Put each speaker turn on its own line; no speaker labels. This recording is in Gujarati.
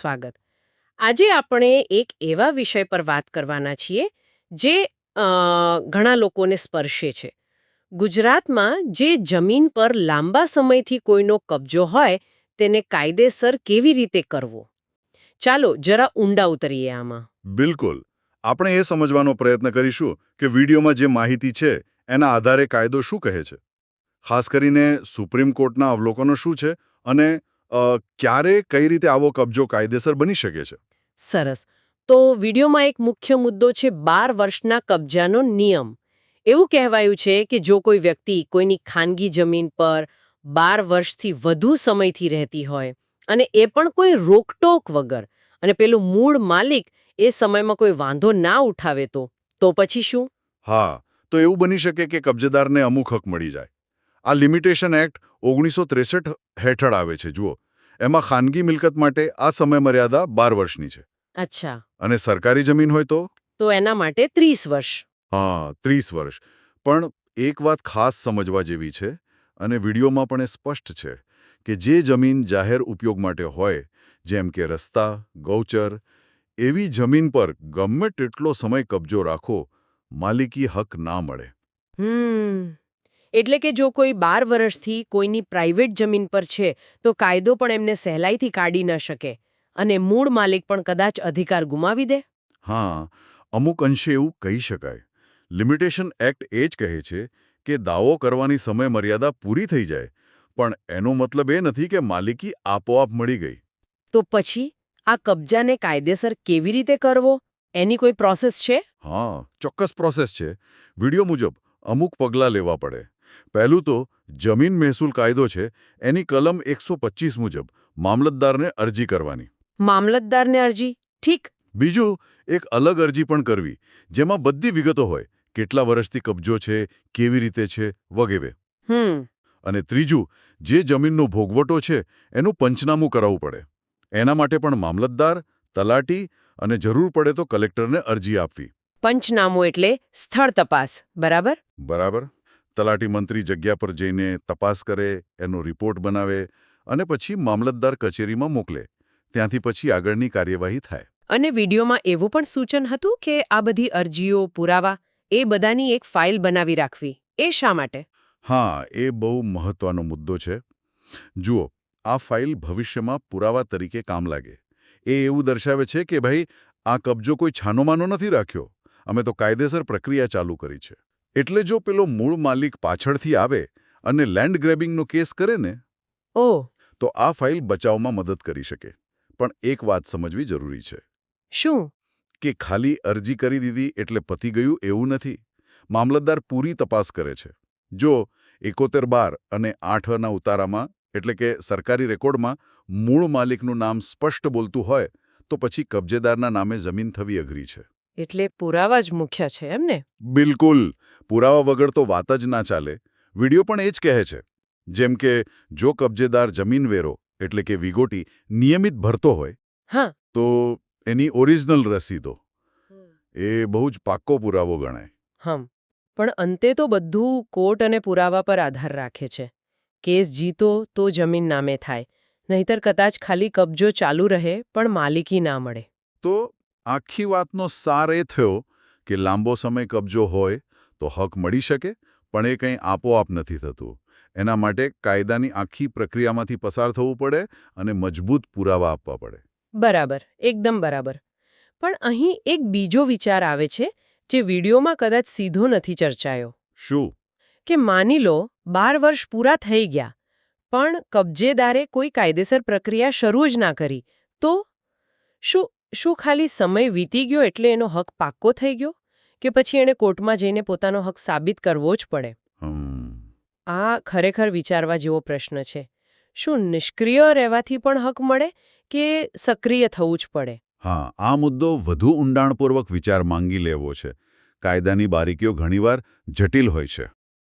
સ્વાગત. આજે આપણે એક એવા વિષય પર વાત કરવાના છીએ જે ઘણા લોકોને સ્પર્શે છે. ગુજરાતમાં જે જમીન પર લાંબા સમયથી કોઈનો કબજો હોય, તેને કાયદેસર કેવી રીતે કરવો? ચાલો જરા ઊંડા ઉતરીએ આમાં.
બિલકુલ. આપણે એ સમજવાનો પ્રયત્ન કરીશું કે વિડીયોમાં જે માહિતી છે, એના આધારે કાયદો શું કહે છે? ખાસ કરીને સુપ્રીમ કોર્ટના અવલોકનો શું છે અને ક્યારે કઈ રીતે આવો કબજો કાયદેસર બની શકે છે?
સરસ. તો વિડીયોમાં એક મુખ્ય મુદ્દો છે બાર વર્ષના કબજાનો નિયમ. એવું કહેવાયું છે કે જો કોઈ વ્યક્તિ કોઈની ખાનગી જમીન પર બાર વર્ષથી વધુ સમયથી રહેતી હોય અને એ પણ કોઈ રોકટોક વગર અને પેલું મૂળ માલિક એ સમયમાં કોઈ વાંધો ના ઉઠાવે તો તો પછી શું?
હા તો એવું બની શકે કે કબજેદારને અમુક હક મળી જાય. આ લિમિટેશન એક્ટ ઓગણીસો ત્રેસઠ હેઠળ આવે છે જુઓ. એમાં ખાનગી મિલકત માટે આ સમયમર્યાદા બાર વર્ષની છે.
અચ્છા.
અને સરકારી જમીન હોય તો?
તો એના માટે ત્રીસ વર્ષ.
હા ત્રીસ વર્ષ. પણ એક વાત ખાસ સમજવા જેવી છે અને વિડીયોમાં પણ એ સ્પષ્ટ છે કે જે જમીન જાહેર ઉપયોગ માટે હોય જેમ કે રસ્તા ગૌચર એવી જમીન પર ગમે તેટલો સમય કબજો રાખો માલિકી હક ના મળે.
હમ. એટલે કે જો કોઈ બાર વર્ષથી કોઈની પ્રાઇવેટ જમીન પર છે તો કાયદો પણ એમને સહેલાઈથી કાઢી ન શકે. અને મૂળ માલિક પણ કદાચ અધિકાર ગુમાવી દે?
હા અમુક અંશે એવું કહી શકાય. લિમિટેશન એક્ટ એ જ કહે છે કે દાવો કરવાની સમય મર્યાદા પૂરી થઈ જાય પણ એનો મતલબ એ નથી કે માલિકી આપોઆપ મળી ગઈ.
તો પછી આ કબજાને કાયદેસર કેવી રીતે કરવો? એની કોઈ પ્રોસેસ છે?
હા ચોક્કસ પ્રોસેસ છે. વીડિયો મુજબ અમુક પગલાં લેવા પડે. પહેલું તો જમીન મહેસૂલ કાયદો છે એની કલમ એકસો મુજબ મામલતદારને અરજી કરવાની.
મામલતદારને અરજી? ઠીક.
બીજું એક અલગ અરજી પણ કરવી જેમાં બધી વિગતો હોય કેટલા વર્ષથી કબજો છે કેવી રીતે છે વગેરે.
હમ.
અને ત્રીજું જે જમીનનો ભોગવટો છે એનું પંચનામું કરાવવું પડે. એના માટે પણ મામલતદાર તલાટી અને જરૂર પડે તો કલેક્ટરને અરજી આપવી.
પંચનામું એટલે સ્થળ તપાસ બરાબર?
બરાબર. તલાટી મંત્રી જગ્યા પર જઈને તપાસ કરે એનો રિપોર્ટ બનાવે અને પછી મામલતદાર કચેરીમાં મોકલે. ત્યાંથી પછી આગળની કાર્યવાહી થાય.
અને વિડીયોમાં એવું પણ સૂચન હતું કે આ બધી અરજીઓ પુરાવા એ બધાની એક ફાઇલ બનાવી રાખવી. એ શા માટે?
હા એ બહુ મહત્વનો મુદ્દો છે. જુઓ આ ફાઇલ ભવિષ્યમાં પુરાવા તરીકે કામ લાગે. એ એવું દર્શાવે છે કે ભાઈ આ કબજો કોઈ છાનોમાનો નથી રાખ્યો. અમે તો કાયદેસર પ્રક્રિયા ચાલુ કરી છે. એટલે જો પેલો મૂળ માલિક પાછળથી આવે અને લેન્ડ ગ્રેબિંગનો કેસ કરે ને
ઓહ
તો આ ફાઇલ બચાવમાં મદદ કરી શકે. પણ એક વાત સમજવી જરૂરી છે.
શું?
કે ખાલી અરજી કરી દીધી એટલે પતી ગયું એવું નથી. મામલતદાર પૂરી તપાસ કરે છે. જો એકોતેર બાર અને આઠના ઉતારામાં એટલે કે સરકારી રેકોર્ડમાં મૂળ માલિકનું નામ સ્પષ્ટ બોલતું હોય તો પછી કબજેદારના નામે જમીન થવી અઘરી છે.
એટલે પુરાવા જ મુખ્ય છે એમ ને?
બિલકુલ. પુરાવા વગર તો વાત જ ના ચાલે. વીડિયો પણ એ જ કહે છે. જેમ કે જો કબજેદાર જમીન વેરો એટલે કે વિગોટી નિયમિત ભરતો હોય
હા.
તો એની ઓરિજિનલ રસીદો. એ બહુ જ પાક્કો પુરાવો ગણાય.
હમ. પણ અંતે તો બધું કોર્ટ અને પુરાવા પર આધાર રાખે છે. કેસ જીતો તો જમીન નામે થાય. નહીતર કદાચ ખાલી કબજો ચાલુ રહે પણ માલિકી ના મળે.
તો આખી વાતનો સાર એ થયો કે લાંબો સમય કબજો હોય તો હક મળી શકે પણ એ કંઈ આપોઆપ નથી થતું. એના માટે કાયદાની આખી પ્રક્રિયામાંથી પસાર થવું પડે અને મજબૂત પુરાવા આપવા પડે.
બરાબર એકદમ બરાબર. પણ અહીં એક બીજો વિચાર આવે છે જે વિડીયોમાં કદાચ સીધો નથી ચર્ચાયો.
શું?
કે માની લો બાર વર્ષ પૂરા થઈ ગયા પણ કબજેદારે કોઈ કાયદેસર પ્રક્રિયા શરૂ જ ના કરી તો? શું શું ખાલી સમય વીતી ગયો એટલે એનો હક પાક્કો થઈ ગયો કે પછી એણે કોર્ટમાં જઈને પોતાનો હક સાબિત કરવો જ પડે? આ ખરેખર વિચારવા જેવો પ્રશ્ન છે. શું નિષ્ક્રિય રહેવાથી પણ હક મળે કે સક્રિય થવું જ પડે?
હા આ મુદ્દો વધુ ઊંડાણપૂર્વક વિચાર માંગી લેવો છે. કાયદાની બારીકીઓ ઘણીવાર જટિલ હોય છે.